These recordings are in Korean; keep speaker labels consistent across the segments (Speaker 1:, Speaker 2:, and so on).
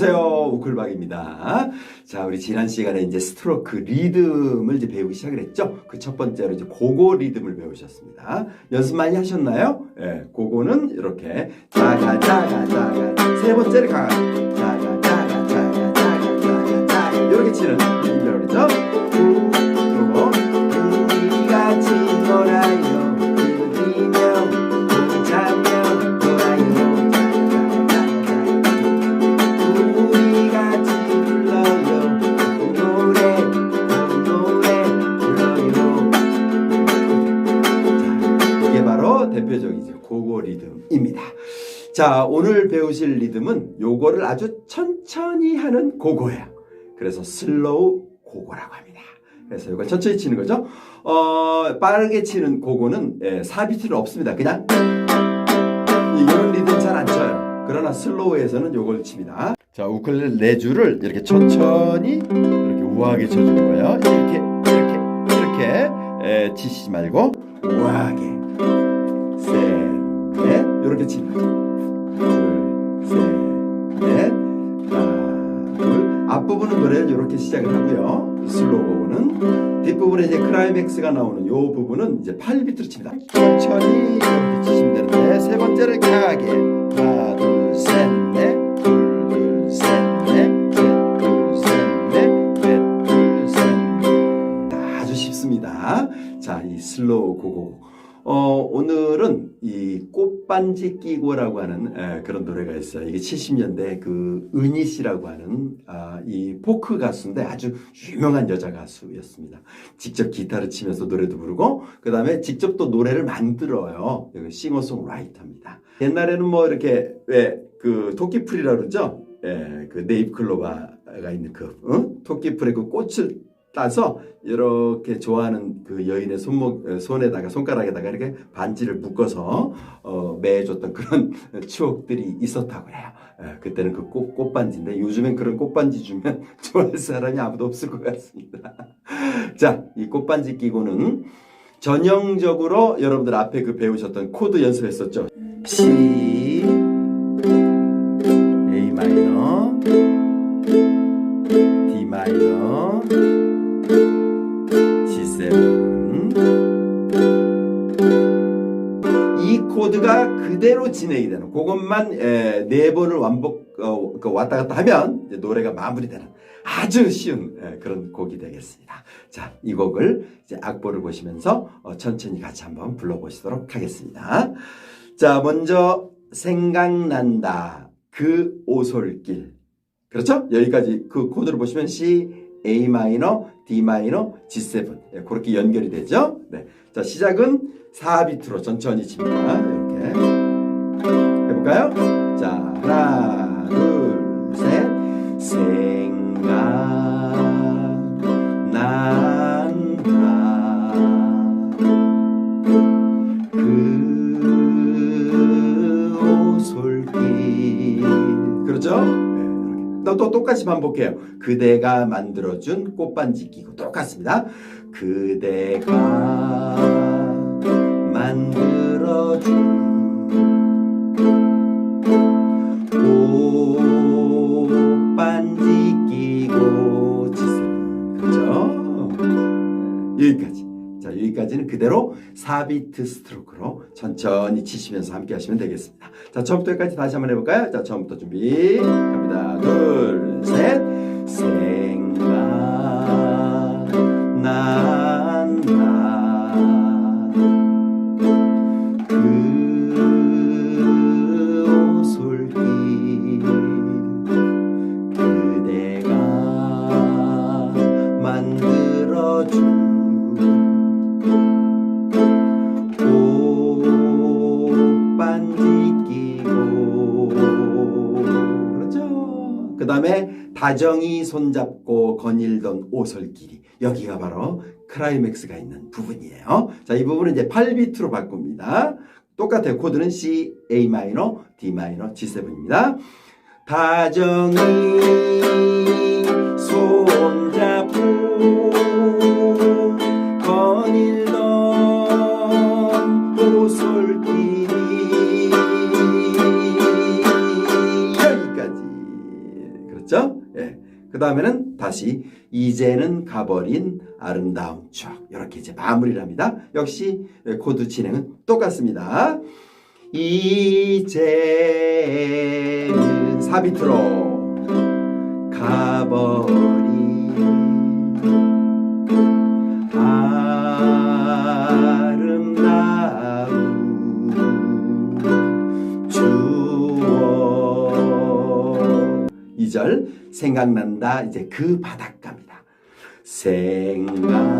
Speaker 1: 안녕하세요. 우클박입니다. 자, 우리 지난 시간에 이제 스트로크 리듬을 이제 배우기 시작을 했죠. 그 첫 번째로 이제 고고 리듬을 배우셨습니다. 연습 많이 하셨나요? 예, 고고는 이렇게 자가 자가 자가 세 번째를 가 자가 자가 자가 자가 자가 자가 이렇게 치는 대표적인 고고 리듬입니다. 자 오늘 배우실 리듬은 요거를 아주 천천히 하는 고고예요. 그래서 슬로우 고고라고 합니다. 그래서 이걸 천천히 치는 거죠. 어, 빠르게 치는 고고는 예, 사비트는 없습니다. 그냥 이런 리듬 잘 안 쳐요. 그러나 슬로우에서는 요걸 칩니다. 자, 우클렐레 네 줄을 이렇게 천천히 이렇게 우아하게 쳐주는 거예요. 이렇게 이렇게 이렇게 에, 치시지 말고 우아하게 셋, 넷 이렇게 치는 거죠. 둘, 셋, 넷, 하나, 둘. 앞부분은 노래를 이렇게 시작을 하고요. 슬로우 부분은 뒷부분에 이제 클라이맥스가 나오는 요 부분은 이제 8비트로 칩니다. 천천히 이렇게 치시면 되는데 세 번째를 강하게 하나 쉽습니다. 자, 이 슬로우 고고. 어, 오늘은 이 꽃반지 끼고라고 하는 에, 그런 노래가 있어요. 이게 70년대 그 은희 씨라고 하는 아, 이 포크 가수인데 아주 유명한 여자 가수였습니다. 직접 기타를 치면서 노래도 부르고 그 다음에 직접 또 노래를 만들어요. 싱어송라이터입니다. 옛날에는 뭐 이렇게 왜 그 토끼풀이라 그러죠. 예, 그 네잎클로바가 있는 그 어? 토끼풀의 그 꽃을 따서 이렇게 좋아하는 그 여인의 손목 어, 손에다가 손가락에다가 이렇게 반지를 묶어서 어, 매해줬던 그런 추억들이 있었다고 해요. 예, 그때는 그 꽃, 꽃반지인데 요즘엔 그런 꽃반지 주면 좋아할 사람이 아무도 없을 것 같습니다. 자, 이 꽃반지 끼고는 전형적으로 여러분들 앞에 그 배우셨던 코드 연습했었죠. C, 그것만 에, 네 번을 완복 어, 그 왔다 갔다 하면 노래가 마무리되는 아주 쉬운 에, 그런 곡이 되겠습니다. 자, 이 곡을 이제 악보를 보시면서 어, 천천히 같이 한번 불러보시도록 하겠습니다. 자, 먼저 생각난다 그 오솔길 그렇죠? 여기까지 그 코드를 보시면 C, A 마이너, D 마이너, G7 예, 그렇게 연결이 되죠. 네, 자 시작은 4비트로 천천히 칩니다. 이렇게 해 볼까요? 자 하나, 둘, 셋, 생각난다. 그 오솔길 그렇죠? 네, 또 똑같이 반복해요. 그대가 만들어준 꽃반지 끼고 똑같습니다. 그대가 만들어준 여기까지. 자, 여기까지는 그대로 4비트 스트로크로 천천히 치시면서 함께 하시면 되겠습니다. 자, 처음부터 여기까지 다시 한번 해볼까요? 자, 처음부터 준비. 갑니다. 둘, 셋. 생각난 다정이 손잡고 거닐던 오솔길이 여기가 바로 클라이맥스가 있는 부분이에요. 자, 이 부분은 이제 8비트로 바꿉니다. 똑같아요. 코드는 C, A 마이너, D 마이너, G7입니다. 다정이 손잡고 오솔길이 여기까지 그 다음에는 다시 이제는 가버린 아름다운 추억 이렇게 이제 마무리를 합니다. 역시 코드 진행은 똑같습니다. 이제는 사비트로 가버린 1절 생각난다 이제 그 바닷가입니다. 생각난다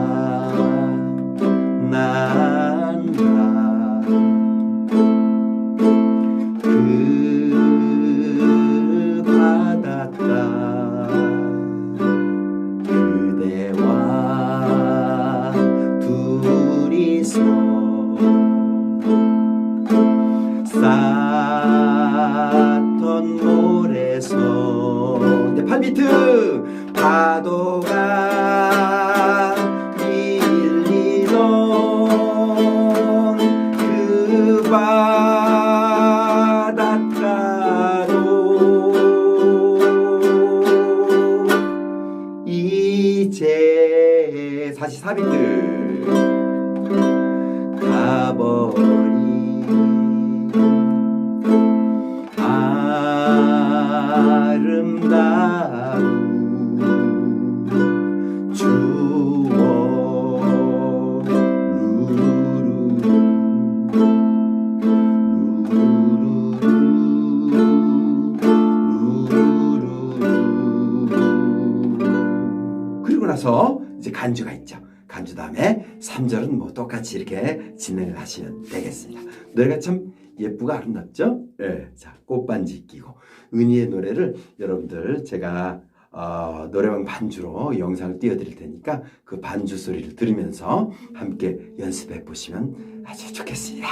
Speaker 1: 그러고 나서 이제 간주가 있죠. 간주 다음에 3절은 뭐 똑같이 이렇게 진행을 하시면 되겠습니다. 노래가 참 예쁘고 아름답죠? 네. 자, 꽃반지 끼고. 은희의 노래를 여러분들 제가 어, 노래방 반주로 영상을 띄워드릴 테니까 그 반주 소리를 들으면서 함께 연습해 보시면 아주 좋겠습니다.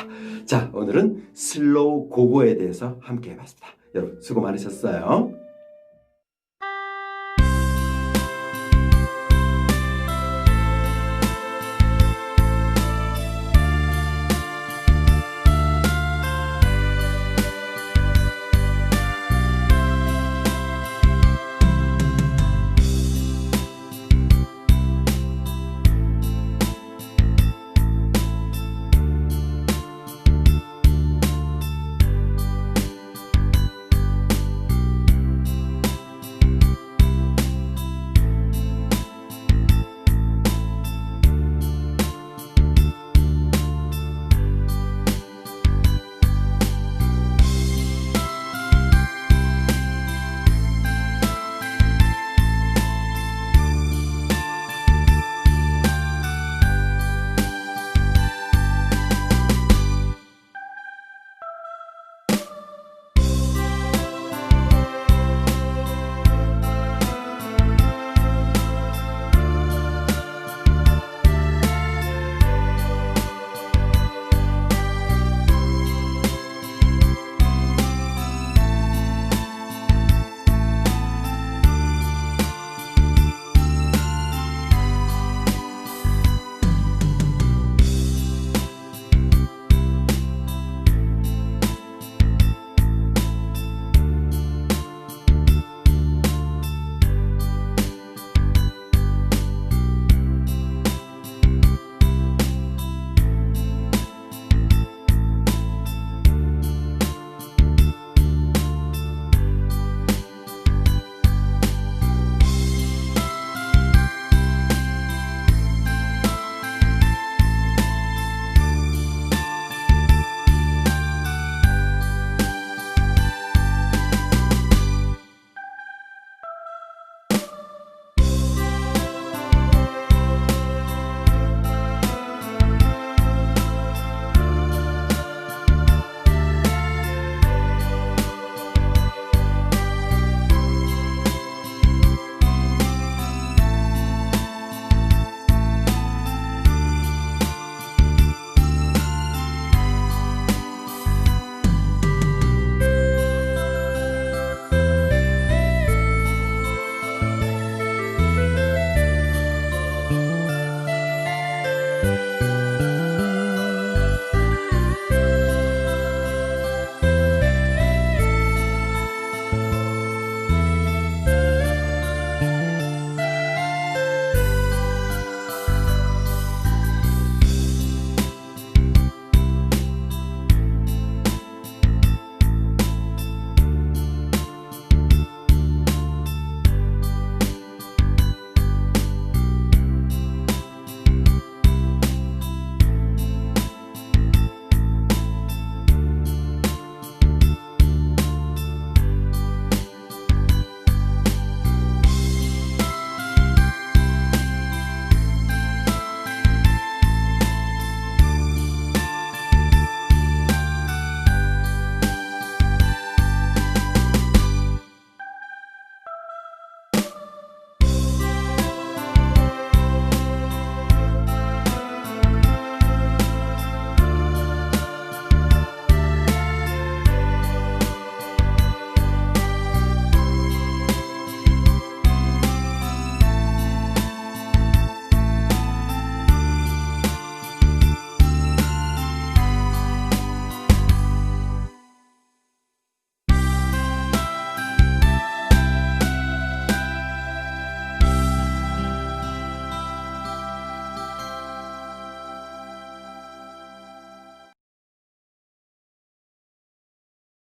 Speaker 1: 자, 오늘은 슬로우 고고에 대해서 함께 해봤습니다. 여러분 수고 많으셨어요.